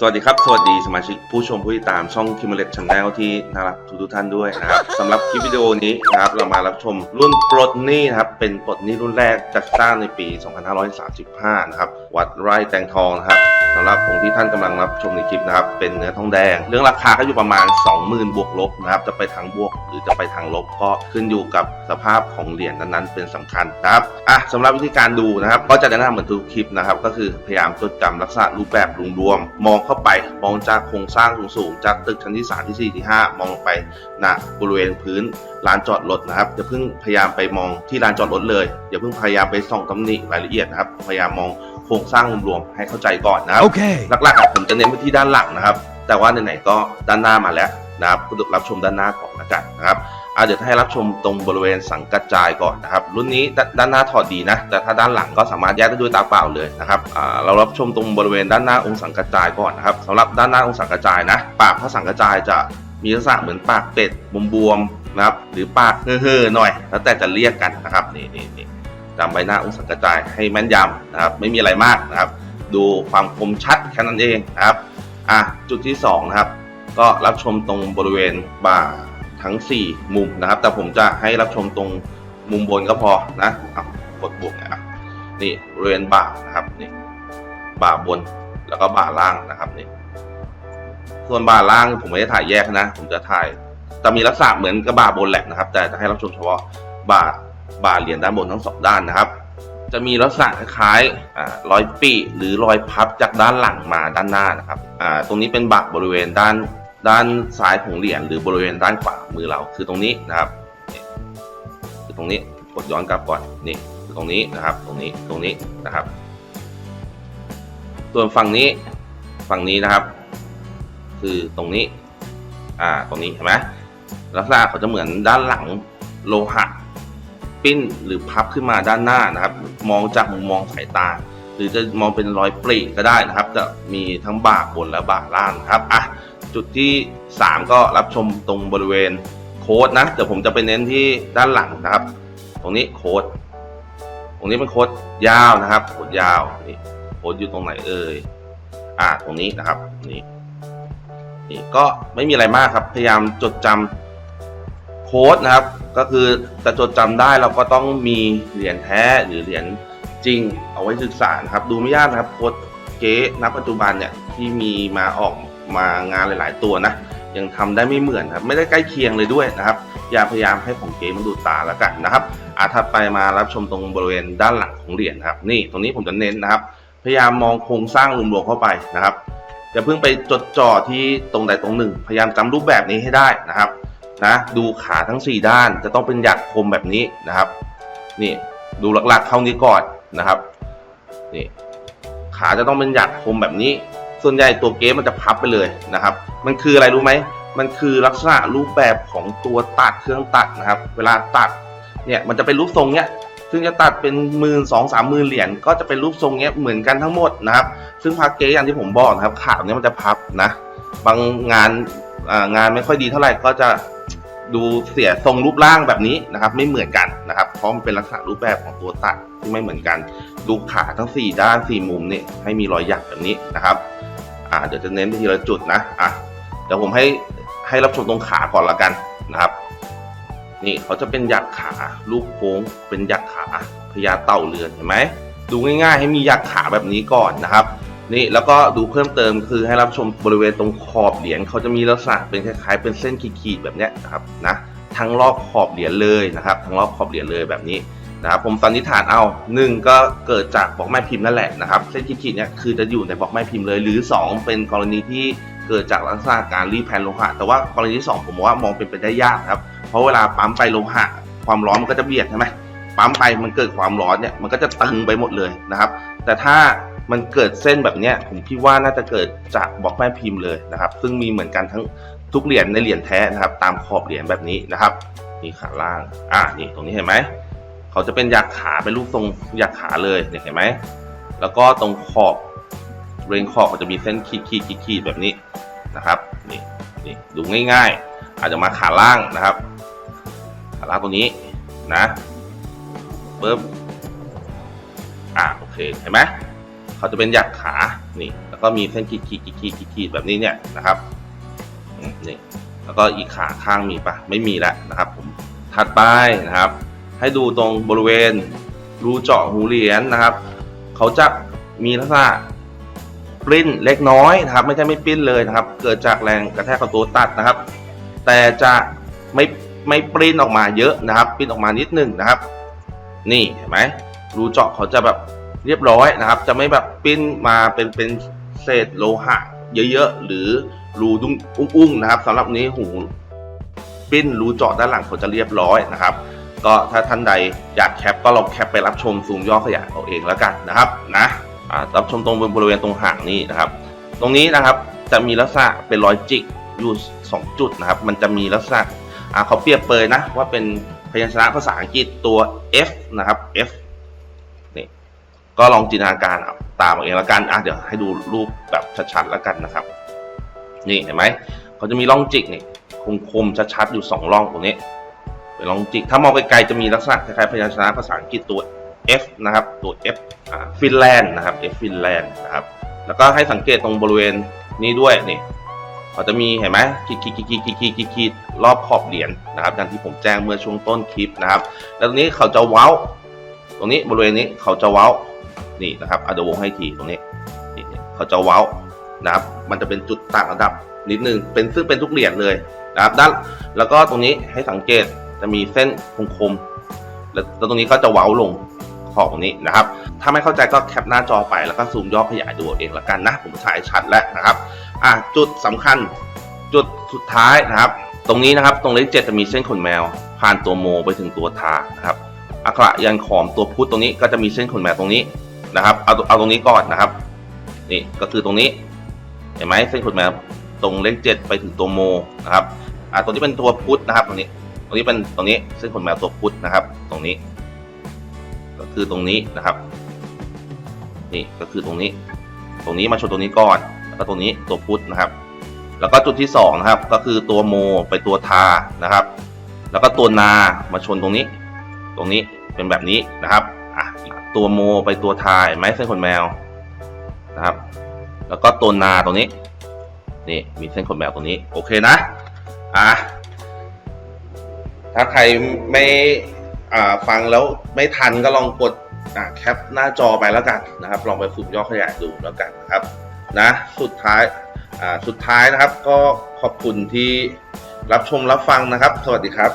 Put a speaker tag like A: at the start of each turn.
A: สวัสดีครับ สวัสดีสมาชิกผู้ชมผู้ติดตามช่องคิมเมเลตช n แนลที่น่ารักทุกทุกท่านด้วยนะครับสำหรับคลิปวิดีโอนี้นะครับเรามารับชมรุ่นปลดหนี้นะครับเป็นปลดหนี้รุ่นแรกจัดสร้างในปี 2535 นะครับวัดไร่แตงทองนะครับสำหรับองค์ที่ท่านกำลังรับชมในคลิปนะครับเป็นเนื้อทองแดง เรื่องราคาก็อยู่ประมาณ 20,000 บวกลบนะครับจะไปทางบวกหรือจะไปทางลบก็ขึ้นอยู่กับสภาพของเหรียญนั้นๆ เป็นสำคัญนะครับอะสำหรับวิธีการดูนะครับก็จะแนะนำเหมือนทุกคลิปนะครับก็คือพยายามจดจำลักษณะรูปแบบรวมๆมองเข้าไป มองจากโครงสร้างสูงๆจากตึกชั้นที่3ที่4ที่5มองลงไปณบริเวณพื้นลานจอดรถนะครับอย่าเพิ่งพยายามไปมองที่ลานจอดรถเลยอย่าเพิ่งพยายามไปส่องตำหนิรายละเอียดนะครับพยายามมองโครงสร้างรวมๆให้เข้าใจก่อนนะครับ
B: Okay.
A: หลักๆอะผมจะเน้นไปที่ด้านหลังนะครับ แต่ว่าไหนๆก็ด้านหน้ามาแล้วนะครับก็รับชมด้านหน้าก่อนละกันนะครับ อะเดี๋ยวให้รับชมตรงบริเวณสังกัดจายก่อนนะครับ รุ่นนี้ด้านหน้าถอดดีนะ แต่ถ้าด้านหลังก็สามารถแยกได้ด้วยตาเปล่าเลยนะครับอ่าเรารับชมตรงบริเวณด้านหน้าองค์สังกัดจายก่อนนะครับสำหรับด้านหน้าองค์สังกัดจายนะ ปากพระสังกัดจายจะมีลักษณะเหมือนปากเป็ดบวมๆนะครับ หรือปากเฮ่อๆหน่อย แล้วแต่จะเรียกกันนะครับนี่นี่นี่จำใบหน้าองค์สังกัดจายให้แม่นยำนะครับ ไม่มีอะไรมากนะครับ ดูความคมชัดแค่นั้นเองนะครับอะจุดที่สองนะครับก็รับชมตรงบริเวณบ่า ทั้ง 4 มุมนะครับ แต่ผมจะให้รับชมตรงมุมบนก็พอนะอะกดบวกนะครับนี่บริเวณบ่านะครับนี่บ่าบนแล้วก็บ่าล่างนะครับนี่ส่วนบ่าล่างผมไม่ได้ถ่ายแยกนะ ผมจะถ่ายจะมีลักษณะเหมือนกับบ่าบนแหละนะครับ แต่จะให้รับชมเฉพาะบ่าบ่าเหรียญด้านบนทั้งสองด้านนะครับ จะมีลักษณะคล้ายๆอ่ารอยปีหรือรอยพับจากด้านหลังมาด้านหน้านะครับอ่าตรงนี้เป็นบักบริเวณด้าน ด้านซ้ายของเหรียญหรือบริเวณด้านขวามือเราคือตรงนี้นะครับคือตรงนี้กดย้อนกลับก่อนนี่คือตรงนี้นะครับ ตรงนี้ตรงนี้นะครับ ส่วนฝั่งนี้ฝั่งนี้นะครับ คือตรงนี้อ่าตรงนี้เห็นไหมลักษณะเขาจะเหมือนด้านหลังโลหะ ปิ้นหรือพับขึ้นมาด้านหน้านะครับ มองจากมุมมองสายตา หรือจะมองเป็นรอยปรีก็ได้นะครับ จะมีทั้งบ่าบนและบ่าล่างครับอะจุดที่ 3 ก็รับชมตรงบริเวณโค้ดนะเดี๋ยวผมจะไปเน้นที่ด้านหลังนะครับ ตรงนี้โค้ดตรงนี้เป็นโค้ดยาวนะครับโค้ดยาวนี่โค้ดอยู่ตรงไหนเอ่ยอ่าตรงนี้นะครับนี่นี่ก็ไม่มีอะไรมากครับ พยายามจดจำโค้ดนะครับ ก็คือจะจดจำได้เราก็ต้องมีเหรียญแท้หรือเหรียญ จริงเอาไว้ศึกษานะครับ ดูไม่ยากนะครับโค้ดเก๊ณปัจจุบันเนี่ยที่มีมาออกมางานหลาย ๆ ตัวนะยังทำได้ไม่เหมือนครับไม่ได้ใกล้เคียงเลยด้วยนะครับ อย่าพยายามให้ของเก๊มันดูตาแล้วกันนะครับอาถัดไปมารับชมตรงบริเวณด้านหลังของเหรียญนะครับ นี่ตรงนี้ผมจะเน้นนะครับ พยายามมองโครงสร้างรวมๆเข้าไปนะครับอย่าเพิ่งไปจดจ่อที่ตรงใดตรงหนึ่ง พยายามจำรูปแบบนี้ให้ได้นะครับนะดูขาทั้ง 4 ด้านจะต้องเป็นหยักคมแบบนี้นะครับ นี่ดูหลักๆเท่านี้ก่อน นะครับนี่ขาจะต้องเป็นหยักคมแบบนี้ ส่วนใหญ่ตัวเกมมันจะพับไปเลยนะครับ มันคืออะไรรู้ไหมมันคือลักษณะรูปแบบของตัวตัดเครื่องตัดนะครับ เวลาตัดเนี่ยมันจะเป็นรูปทรงเนี้ยซึ่งจะตัดเป็นหมื่นสองสามหมื่นเหรียญก็จะเป็นรูปทรงเนี้ยเหมือนกันทั้งหมดนะครับ ซึ่งพาเกอย่างที่ผมบอกนะครับขาเนี้ยมันจะพับนะ บางงานงานไม่ค่อยดีเท่าไหร่ก็จะดูเสียทรงรูปร่างแบบนี้นะครับ ไม่เหมือนกัน เพราะมันเป็นลักษณะรูปแบบของตัวตัดที่ไม่เหมือนกันดูขาทั้ง 4 ด้าน 4 มุมนี่ให้มีรอยหยักแบบนี้นะครับอ่าเดี๋ยวจะเน้นไปทีละจุดนะอะเดี๋ยวผมให้ให้รับชมตรงขาก่อนละกันนะครับ นี่เขาจะเป็นหยักขารูปโค้งเป็นหยักขาพญาเต่าเรือนเห็นไหมดูง่ายๆ ให้มีหยักขาแบบนี้ก่อนนะครับนี่แล้วก็ดูเพิ่มเติมคือให้รับชมบริเวณตรงขอบเหรียญเขาจะมีลักษณะเป็นคล้ายๆ เป็นเส้นขีดๆแบบนี้นะครับนะ ทั้งรอบขอบเหรียญเลยนะครับทั้งรอบขอบเหรียญเลยแบบนี้นะครับผมสันนิษฐานเอาหนึ่งก็เกิดจากบล็อกแม่พิมพ์นั่นแหละนะครับเส้นขีดๆเนี้ยคือจะอยู่ในบล็อกแม่พิมพ์เลย หรือสองเป็นกรณีที่เกิดจากลักษณะการรีแพนโลหะ แต่ว่ากรณีที่สองผมว่ามองเป็นไปได้ยากครับ เพราะเวลาปั๊มไปโลหะ ความร้อนมันก็จะเบียดใช่ไหมปั๊มไปมันเกิดความร้อนเนี่ยมันก็จะตึงไปหมดเลยนะครับ แต่ถ้ามันเกิดเส้นแบบเนี้ยผมคิดว่าน่าจะเกิดจากบล็อกแม่พิมพ์เลยนะครับ ซึ่งมีเหมือนกันทั้ง ทุกเหรียญในเหรียญแท้นะครับ ตามขอบเหรียญแบบนี้นะครับนี่ขาล่างอ่านี่ตรงนี้เห็นไหมเขาจะเป็นยักขาเป็นรูปทรงยักขาเลยเนี่ยเห็นไหมแล้วก็ตรงขอบเรนขอบมันจะมีเส้นขีดขีดขีดขีดแบบนี้นะครับนี่นี่ดูง่าย ๆ อาจจะมาขาล่างนะครับ ขาล่างตัวนี้นะปึ๊บอ่าโอเคเห็นไหมเขาจะเป็นหยักขานี่ แล้วก็มีเส้นขีดขีดขีดขีดขีดแบบนี้เนี่ยนะครับ นี่แล้วก็อีกขาข้างมีปะไม่มีแล้วนะครับผมถัดไปนะครับ ให้ดูตรงบริเวณรูเจาะหูเหรียญนะครับ เขาจะมีลักษณะปริ้นเล็กน้อยนะครับ ไม่ใช่ไม่ปริ้นเลยนะครับ เกิดจากแรงกระแทกของตัวตัดนะครับ แต่จะไม่ไม่ปริ้นออกมาเยอะนะครับปริ้นออกมานิดนึงนะครับ นี่เห็นไหมรูเจาะเขาจะแบบเรียบร้อยนะครับ จะไม่แบบปริ้นมาเป็นเป็นเศษโลหะ เยอะๆหรือ รูดุ้งอุ้งๆนะครับสำหรับนี้หูปิ้นรูเจาะด้านหลังเขาจะเรียบร้อยนะครับ ก็ถ้าท่านใดอยากแคปก็ลองแคปไปรับชมซูมย่อขยายเอาเองแล้วกันนะครับนะรับชมตรงบริเวณตรงหางนี่นะครับ ตรงนี้นะครับจะมีลักษณะเป็นรอยจิกอยู่สองจุดนะครับ มันจะมีลักษณะเขาเปรียบเปยนะว่าเป็นพยัญชนะภาษาอังกฤษตัว F นะครับ F นี่ก็ลองจินตนาการตามเอาเองแล้วกันอะเดี๋ยวให้ดูรูปแบบชัดๆแล้วกันนะครับ นี่เห็นไหมเขาจะมีร่องจิกนี่คมๆชัดๆอยู่สองร่องตรงนี้เป็นร่องจิกถ้ามองไกลๆจะมีลักษณะคล้ายๆพยัญชนะภาษาอังกฤษตัว F นะครับตัว F อ่าฟินแลนด์นะครับ F ฟินแลนด์นะครับแล้วก็ให้สังเกตตรงบริเวณนี้ด้วยนี่เขาจะมีเห็นไหมขีดขีดขีดขีดขีดขีดขีดขีดรอบขอบเหรียญนะครับอย่างที่ผมแจ้งเมื่อช่วงต้นคลิปนะครับ แล้วตรงนี้เขาจะเว้า ตรงนี้บริเวณนี้เขาจะเว้านี่นะครับเอาเดี๋ยววงให้ทีตรงนี้นี่เขาจะเว้า นะครับ มันจะเป็นจุดต่างระดับนิดนึงเป็นซึ่งเป็นทุกเหรียญเลยนะครับด้านแล้วก็ตรงนี้ให้สังเกตจะมีเส้นคมๆแล้วแล้วตรงนี้ก็จะเว้าลงขอบตรงนี้นะครับ ถ้าไม่เข้าใจก็แคปหน้าจอไปแล้วก็ซูมย่อขยายดูเองละกันนะ ผมถ่ายชัดแล้วนะครับอะจุดสำคัญจุดสุดท้ายนะครับ ตรงนี้นะครับ ตรงเลขเจ็ดจะมีเส้นขนแมว ผ่านตัวโมไปถึงตัวทานะครับอักระยันขอมตัวพุทธตรงนี้ก็จะมีเส้นขนแมวตรงนี้นะครับ เอาเอาตรงนี้ก่อนนะครับ นี่ก็คือตรงนี้ เห็นไหมเส้นขนแมวตรงเลขเจ็ดไปถึงตัวโมนะครับอะตรงนี้เป็นตัวพุทธนะครับตรงนี้ตรงนี้เป็นตรงนี้เส้นขนแมวตัวพุทธนะครับ ตรงนี้ ก็คือตรงนี้นะครับ นี่ก็คือตรงนี้ ตรงนี้มาชนตรงนี้ก่อนแล้วก็ตรงนี้ตัวพุทธนะครับ แล้วก็จุดที่สองนะครับ ก็คือตัวโมไปตัวทานะครับ แล้วก็ตัวนามาชนตรงนี้ ตรงนี้เป็นแบบนี้นะครับอะตัวโมไปตัวทาเห็นไหมเส้นขนแมวนะครับ แล้วก็ตัวนาตรงนี้นี่มีเส้นขนแมวตรงนี้โอเคนะอะถ้าใครไม่ฟังแล้วไม่ทันก็ลองกดแคปหน้าจอไปแล้วกันนะครับ ลองไปฝึกย่อขยายดูแล้วกันนะครับนะสุดท้ายอ่าสุดท้ายนะครับก็ขอบคุณที่รับชมรับฟังนะครับ สวัสดีครับ